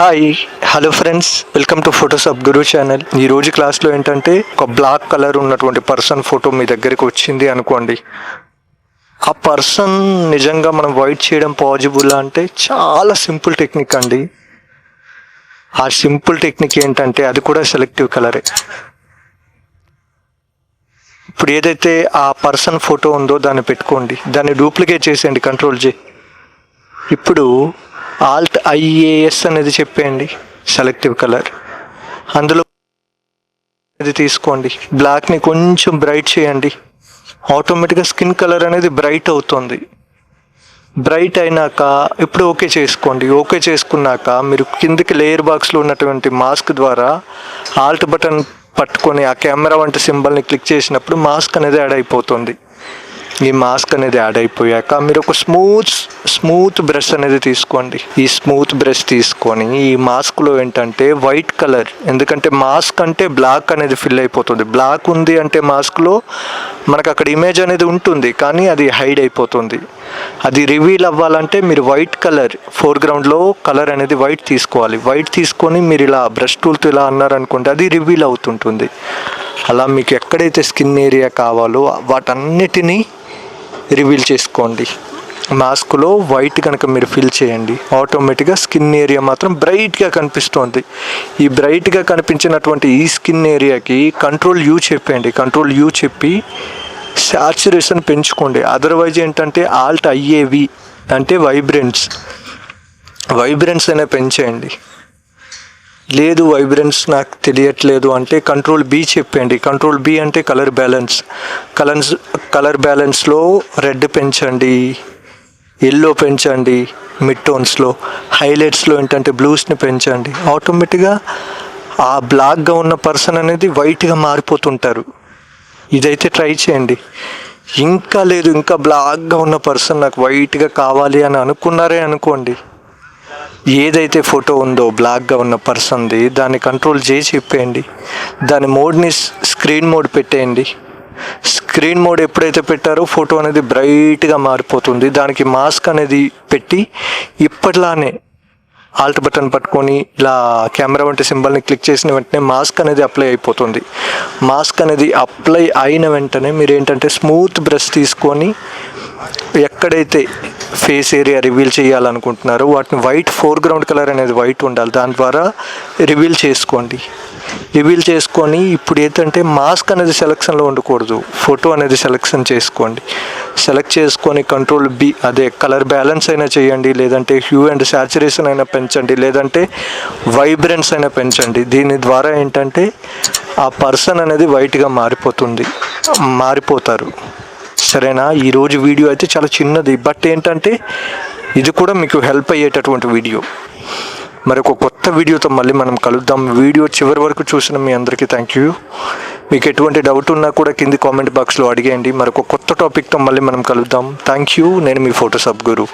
Hi hello friends welcome to photos of Guru channel ఈ రోజు క్లాస్లో ఏంటంటే ఒక బ్లాక్ కలర్ ఉన్నటువంటి పర్సన్ ఫోటో మీ దగ్గరికి వచ్చింది అనుకోండి. ఆ పర్సన్ నిజంగా మనం వైట్ చేయడం పాజిబుల్ అంటే చాలా సింపుల్ టెక్నిక్ అండి. ఆ సింపుల్ టెక్నిక్ ఏంటంటే అది కూడా సెలెక్టివ్ కలరే ఇప్పుడు ఏదైతే ఆ పర్సన్ ఫోటో ఉందో దాన్ని పెట్టుకోండి. దాన్ని డూప్లికేట్ చేసేయండి కంట్రోల్ చే ఇప్పుడు ఆల్ట్ ఐఏఎస్ అనేది చెప్పేయండి. సెలెక్టివ్ కలర్ అందులో ఇది తీసుకోండి. బ్లాక్ని కొంచెం బ్రైట్ చేయండి. ఆటోమేటిక్గా స్కిన్ కలర్ అనేది బ్రైట్ అవుతుంది. బ్రైట్ అయినాక ఇప్పుడు ఓకే చేసుకోండి. ఓకే చేసుకున్నాక మీరు కిందికి లేయర్ బాక్స్లో ఉన్నటువంటి మాస్క్ ద్వారా ఆల్ట్ బటన్ పట్టుకొని ఆ కెమెరా వంటి సింబల్ని క్లిక్ చేసినప్పుడు మాస్క్ అనేది యాడ్ అయిపోతుంది. ఈ మాస్క్ అనేది యాడ్ అయిపోయాక మీరు ఒక స్మూత్ స్మూత్ బ్రష్ అనేది తీసుకోండి. ఈ స్మూత్ బ్రష్ తీసుకొని ఈ మాస్క్లో ఏంటంటే వైట్ కలర్ ఎందుకంటే మాస్క్ అంటే బ్లాక్ అనేది ఫిల్ అయిపోతుంది. బ్లాక్ ఉంది అంటే మాస్క్లో మనకు అక్కడ ఇమేజ్ అనేది ఉంటుంది కానీ అది హైడ్ అయిపోతుంది. అది రివీల్ అవ్వాలంటే మీరు వైట్ కలర్ ఫోర్గ్రౌండ్లో కలర్ అనేది వైట్ తీసుకోవాలి. వైట్ తీసుకొని మీరు ఇలా బ్రష్ టూల్తో ఇలా అన్నారనుకుంటే అది రివీల్ అవుతుంటుంది. అలా మీకు ఎక్కడైతే స్కిన్ ఏరియా కావాలో వాటన్నిటినీ రివీల్ చేసుకోండి. మాస్క్లో వైట్ కనుక మీరు ఫిల్ చేయండి. ఆటోమేటిక్గా స్కిన్ ఏరియా మాత్రం బ్రైట్గా కనిపిస్తుంది. ఈ బ్రైట్గా కనిపించినటువంటి ఈ స్కిన్ ఏరియాకి కంట్రోల్ యూ చెప్పండి కంట్రోల్ యూ చెప్పి సాచురేషన్ పెంచుకోండి. అదర్వైజ్ ఏంటంటే ఆల్ట్ అయ్యేవి అంటే వైబ్రెన్స్ వైబ్రెన్స్ అయినా పెంచేయండి. లేదు వైబ్రెన్స్ నాకు తెలియట్లేదు అంటే కంట్రోల్ బి చెప్పండి. కంట్రోల్ బి అంటే కలర్ బ్యాలెన్స్ కలర్స్ కలర్ బ్యాలెన్స్లో రెడ్ పెంచండి. ఎల్లో పెంచండి. మిడ్ టోన్స్లో హైలైట్స్లో ఏంటంటే బ్లూస్ని పెంచండి. ఆటోమేటిక్గా ఆ బ్లాక్గా ఉన్న పర్సన్ అనేది వైట్గా మారిపోతుంటారు. ఇదైతే ట్రై చేయండి. ఇంకా లేదు ఇంకా బ్లాక్గా ఉన్న పర్సన్ నాకు వైట్గా కావాలి అని అనుకున్నారే అనుకోండి. ఏదైతే ఫోటో ఉందో బ్లాక్గా ఉన్న పర్సన్ది దాన్ని కంట్రోల్ చేసి చెప్పేయండి. దాని మోడ్ని స్క్రీన్ మోడ్ పెట్టేయండి. స్క్రీన్ మోడ్ ఎప్పుడైతే పెట్టారో ఫోటో అనేది బ్రైట్గా మారిపోతుంది. దానికి మాస్క్ అనేది పెట్టి ఇప్పట్లానే ఆల్ట్ బటన్ పట్టుకొని ఇలా కెమెరా వంటి సింబల్ని క్లిక్ చేసిన వెంటనే మాస్క్ అనేది అప్లై అయిపోతుంది. మాస్క్ అనేది అప్లై అయిన వెంటనే మీరు ఏంటంటే స్మూత్ బ్రష్ తీసుకొని ఎక్కడైతే ఫేస్ ఏరియా రివీల్ చేయాలనుకుంటున్నారో. వాటిని వైట్ ఫోర్గ్రౌండ్ కలర్ అనేది వైట్ ఉండాలి. దాని ద్వారా రివీల్ చేసుకోండి. రివీల్ చేసుకొని ఇప్పుడు ఏంటంటే మాస్క్ అనేది సెలక్షన్లో ఉండకూడదు. ఫోటో అనేది సెలక్షన్ చేసుకోండి. సెలెక్ట్ చేసుకొని కంట్రోల్ బి అదే కలర్ బ్యాలెన్స్ అయినా చేయండి. లేదంటే హ్యూ అండ్ శాచురేషన్ అయినా పెంచండి. లేదంటే వైబ్రెన్స్ అయినా పెంచండి. దీని ద్వారా ఏంటంటే ఆ పర్సన్ అనేది వైట్గా మారిపోతుంది. మారిపోతారు. సరేనా? ఈరోజు వీడియో అయితే చాలా చిన్నది బట్ ఏంటంటే ఇది కూడా మీకు హెల్ప్ అయ్యేటటువంటి వీడియో. మరి ఒక కొత్త వీడియోతో మళ్ళీ మనం కలుద్దాం. వీడియో చివరి వరకు చూసిన మీ అందరికీ థ్యాంక్ యూ మీకు ఎటువంటి డౌట్ ఉన్నా కూడా కింది కామెంట్ బాక్స్లో అడిగేయండి. మరొక కొత్త టాపిక్తో మళ్ళీ మనం కలుద్దాం. థ్యాంక్ యూ నేను మీ ఫోటోస్ సబ్గురు